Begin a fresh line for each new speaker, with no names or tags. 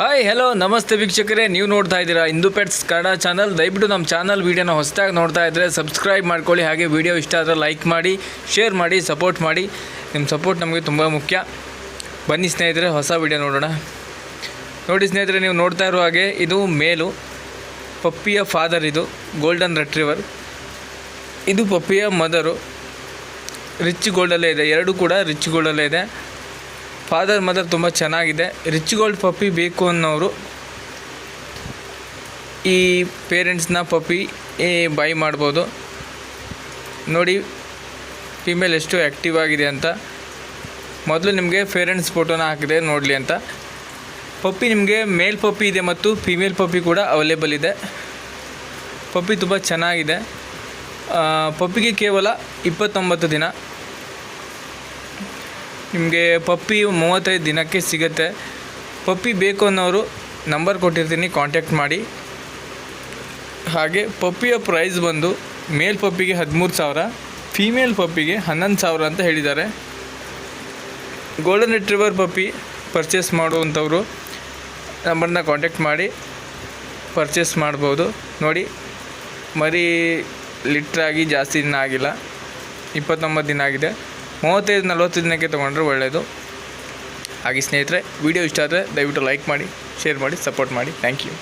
Hi hello ನಮಸ್ತೆ ವೀಕ್ಷಕರೇ, ನೀವು ನೋಡ್ತಾ ಇದ್ದೀರಾ ಹಿಂದೂ ಪೆಟ್ಸ್ ಕನ್ನಡ ಚಾನಲ್ ದಯವಿಟ್ಟು ನಮ್ಮ ಚಾನಲ್ ವೀಡಿಯೋನ ಹೊಸದಾಗಿ ನೋಡ್ತಾ ಇದ್ದರೆ ಸಬ್ಸ್ಕ್ರೈಬ್ ಮಾಡ್ಕೊಳ್ಳಿ, ಹಾಗೆ ವೀಡಿಯೋ ಇಷ್ಟ ಆದರೆ ಲೈಕ್ ಮಾಡಿ ಶೇರ್ ಮಾಡಿ ಸಪೋರ್ಟ್ ಮಾಡಿ. ನಿಮ್ಮ ಸಪೋರ್ಟ್ ನಮಗೆ ತುಂಬ ಮುಖ್ಯ. ಬನ್ನಿ ಸ್ನೇಹಿತರೆ, ಹೊಸ ವೀಡಿಯೋ ನೋಡೋಣ. ನೋಡಿ ಸ್ನೇಹಿತರೆ, ನೀವು ನೋಡ್ತಾ ಇರೋ ಹಾಗೆ ಇದು ಮೇಲು. ಪಪ್ಪಿಯ ಫಾದರ್ ಇದು ಗೋಲ್ಡನ್ ರೆಟ್ರಿವರ್ ಇದು ಪಪ್ಪಿಯ ಮದರು ರಿಚ್ ಗೋಲ್ಡಲ್ಲೇ ಇದೆ. ಎರಡು ಕೂಡ ರಿಚ್ ಗೋಲ್ಡಲ್ಲೇ ಇದೆ. ಫಾದರ್ ಮದರ್ ತುಂಬ ಚೆನ್ನಾಗಿದೆ. ರಿಚ್ ಗೋಲ್ಡ್ ಪಪ್ಪಿ ಬೇಕು ಅನ್ನೋರು ಈ ಪೇರೆಂಟ್ಸ್ನ ಪಪ್ಪಿ ಬೈ ಮಾಡ್ಬೋದು. ನೋಡಿ ಫಿಮೇಲ್ ಎಷ್ಟು ಆ್ಯಕ್ಟಿವ್ ಆಗಿದೆ ಅಂತ. ಮೊದಲು ನಿಮಗೆ ಪೇರೆಂಟ್ಸ್ ಫೋಟೋನ ಹಾಕಿದೆ, ನೋಡಲಿ ಅಂತ. ಪಪ್ಪಿ ನಿಮಗೆ ಮೇಲ್ ಪಪ್ಪಿ ಇದೆ ಮತ್ತು ಫಿಮೇಲ್ ಪಪ್ಪಿ ಕೂಡ ಅವೈಲೇಬಲ್ ಇದೆ. ಪಪ್ಪಿ ತುಂಬ ಚೆನ್ನಾಗಿದೆ. ಪಪ್ಪಿಗೆ ಕೇವಲ ಇಪ್ಪತ್ತೊಂಬತ್ತು ದಿನ. ನಿಮಗೆ ಪಪ್ಪಿ ಮೂವತ್ತೈದು ದಿನಕ್ಕೆ ಸಿಗುತ್ತೆ. ಪಪ್ಪಿ ಬೇಕು ಅನ್ನೋರು ನಂಬರ್ ಕೊಟ್ಟಿರ್ತೀನಿ ಕಾಂಟ್ಯಾಕ್ಟ್ ಮಾಡಿ. ಹಾಗೆ ಪಪ್ಪಿಯ ಪ್ರೈಸ್ ಬಂದು ಮೇಲ್ ಪಪ್ಪಿಗೆ ಹದಿಮೂರು ಸಾವಿರ ಫೀಮೇಲ್ ಪಪ್ಪಿಗೆ ಹನ್ನೊಂದು ಸಾವಿರ ಅಂತ ಹೇಳಿದ್ದಾರೆ. ಗೋಲ್ಡನ್ ರಿಟ್ರಿವರ್ ಪಪ್ಪಿ ಪರ್ಚೇಸ್ ಮಾಡುವಂಥವ್ರು ನಂಬರ್ನ ಕಾಂಟ್ಯಾಕ್ಟ್ ಮಾಡಿ ಪರ್ಚೇಸ್ ಮಾಡ್ಬೋದು. ನೋಡಿ, ಮರಿ ಲಿಟ್ರಾಗಿ ಜಾಸ್ತಿ ದಿನ ಆಗಿಲ್ಲ, ಇಪ್ಪತ್ತೊಂಬತ್ತು ದಿನ ಆಗಿದೆ. ಮೂವತ್ತೈದು ನಲ್ವತ್ತು ದಿನಕ್ಕೆ ತೊಗೊಂಡ್ರೆ ಒಳ್ಳೆಯದು ಹಾಗೆ ಸ್ನೇಹಿತರೆ ವಿಡಿಯೋ ಇಷ್ಟ ಆದರೆ ದಯವಿಟ್ಟು ಲೈಕ್ ಮಾಡಿ ಶೇರ್ ಮಾಡಿ ಸಪೋರ್ಟ್ ಮಾಡಿ. Thank you